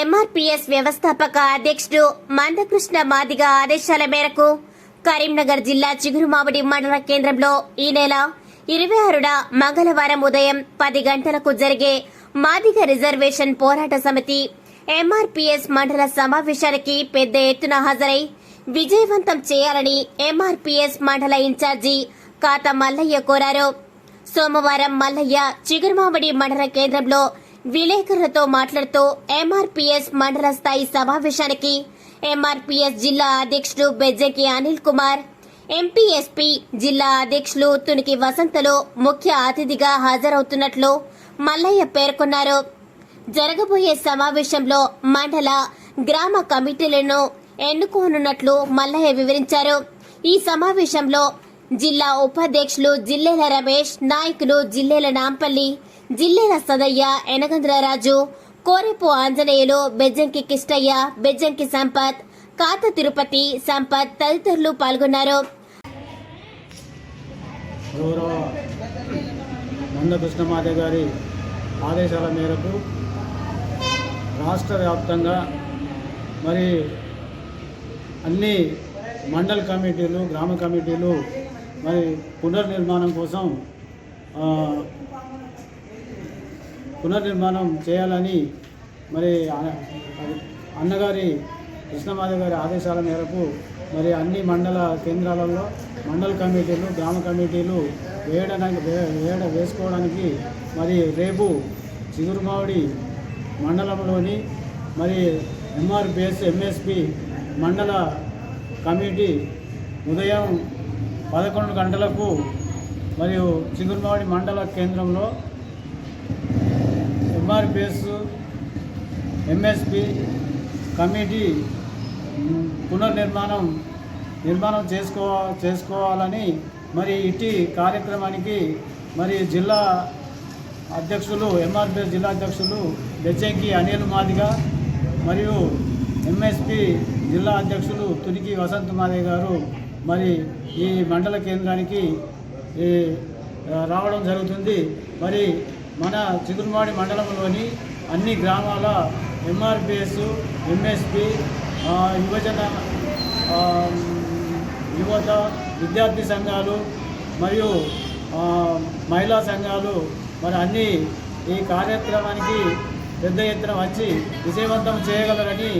MRPS వ్యవస్థాపక అధ్యక్షుడు మందకృష్ణ మాదిగ ఆదేశాల మేరకు కరీంనగర్ జిల్లా చిగురుమామిడి మండల కేంద్రంలో ఈ నెల ఇరవై ఆరున మంగళవారం ఉదయం పది గంటలకు జరిగే మాదిగ రిజర్వేషన్ పోరాట సమితి ఎంఆర్పీఎస్ మండల సమావేశానికి పెద్ద ఎత్తున హాజరై విజయవంతం చేయాలని ఎంఆర్పీఎస్ మండల ఇన్ఛార్జి కాత మల్లయ్య కోరారు. సోమవారం మల్లయ్య చిగురుమామిడి మండల కేంద్రంలో విలేకరులతో మాట్లాడుతూ ఎంఆర్పీఎస్ మండల స్థాయి సమావేశానికి ఎంఆర్పీఎస్ జిల్లా అధ్యక్షుడు బెజ్జకి అనిల్ కుమార్ ఎంపీఎస్పీ జిల్లా అధ్యక్షులు తునికి వసంతలో ముఖ్య అతిథిగా హాజరవుతున్నట్లు మల్లయ్య పేర్కొన్నారు. జరగబోయే సమావేశంలో మండల గ్రామ కమిటీలను ఎన్నుకోనున్నట్లు మల్లయ్య వివరించారు. ఈ సమావేశంలో జిల్లా ఉపాధ్యక్షులు జిల్లేల రమేష్ నాయకులు జిల్లేల నాంపల్లి జిల్లెల సదయ్య ఎనగంద్ర రాజు కోరిపు ఆంజనేయులు బెజ్జంకి కిష్టయ్య బెజ్జంకి సంపత్ కాత తిరుపతి సంపత్ తదితరులు పాల్గొన్నారు. గౌరవ మందకృష్ణమాదే గారి ఆదేశాల మేరకు రాష్ట్ర వ్యాప్తంగా మరి అన్ని మండల కమిటీలు గ్రామ కమిటీలు మరి పునర్నిర్మాణం కోసం పునర్నిర్మాణం చేయాలని మరి అన్న- అన్నగారి కృష్ణమాధవ్ గారి ఆదేశాల మేరకు మరి అన్ని మండల కేంద్రాలలో మండల కమిటీలు గ్రామ కమిటీలు వేయడానికి వేయడ వేసుకోవడానికి మరి రేపు చిగురుమావిడి మండలంలోని మరి ఎంఆర్పిఎస్ ఎంఎస్పి మండల కమిటీ ఉదయం పదకొండు గంటలకు మరియు చిగురుమావిడి మండల కేంద్రంలో ఎంఆర్పిఎస్ ఎంఎస్పి కమిటీ పునర్నిర్మాణం నిర్మాణం చేసుకో చేసుకోవాలని మరి ఇటీ కార్యక్రమానికి మరి జిల్లా అధ్యక్షులు ఎంఆర్పిఎస్ జిల్లా అధ్యక్షులు బెజ్జంకి అనిల్ మాదిగ మరియు ఎంఎస్పి జిల్లా అధ్యక్షులు తునికి వసంత్ మాదే గారు మరి ఈ మండల కేంద్రానికి రావడం జరుగుతుంది. మరి మన చిగురుమాడి మండలంలోని అన్ని గ్రామాల ఎంఆర్పిఎస్ ఎంఎస్పి యువజన యువత విద్యార్థి సంఘాలు మరియు మహిళా సంఘాలు మరి అన్నీ ఈ కార్యక్రమానికి పెద్ద ఎత్తున వచ్చి విజయవంతం చేయగలరని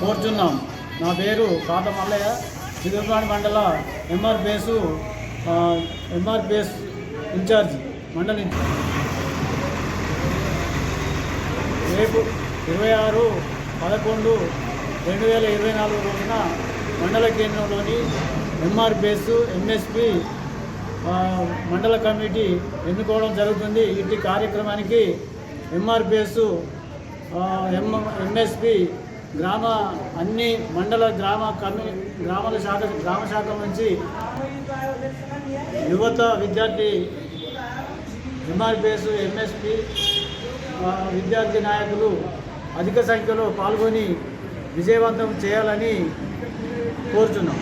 కోరుచున్నాం. నా పేరు కాట మల్లయ్య చిగురుపాడి మండల ఎంఆర్పిఎస్ ఎంఆర్పిఎస్ ఇన్ఛార్జ్ మండల ఇన్ఛార్జ్ రేపు ఇరవై ఆరు పదకొండు రెండు వేల ఇరవై నాలుగు రోజున మండల కేంద్రంలోని ఎంఆర్పిఎస్ ఎంఎస్పి మండల కమిటీ ఎన్నుకోవడం జరుగుతుంది. ఇట్టి కార్యక్రమానికి ఎంఆర్పిఎస్ ఎం ఎంఎస్పి గ్రామ అన్ని మండల గ్రామ కమి గ్రామాల శాఖ గ్రామ శాఖ నుంచి యువత విద్యార్థి ఎంఆర్పిఎస్ ఎంఎస్పి విద్యార్థి నాయకులు అధిక సంఖ్యలో పాల్గొని విజయవంతం చేయాలని కోరుచున్నాం.